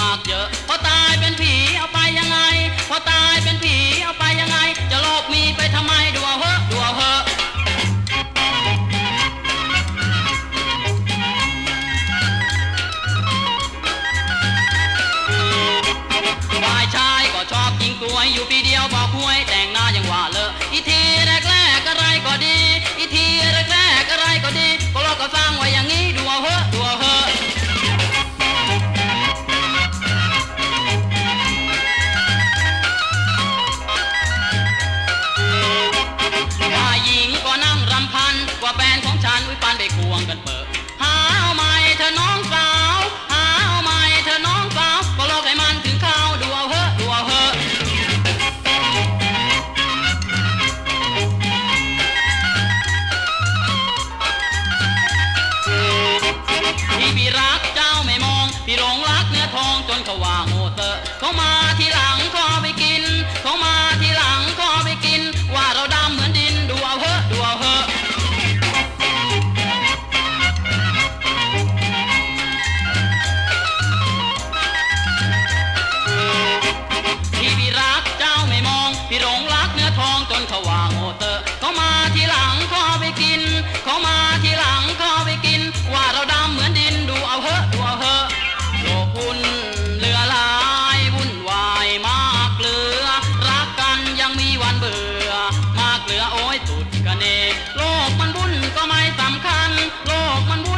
มากเยอะพอตายเป็นผีเอาไปยังไงพอตายเป็นผีเอาไป่าแฟนของฉันวิปันได้ควงกันเปิดหาเไหมเธอน้องสาวหาเอาไหมเธอน้องสาวก็ลอกให้มันถึงข้าวดูเอาเฮอะดูเอาเฮอะที่พี่รักเจ้าไม่มองพี่หลงรักเนื้อทองจนเขาว่าโง่เตอร์เขามาที่หลัง เสน่ห์โลกมันบุญก็ไม่สำคัญ โลกมันบุญ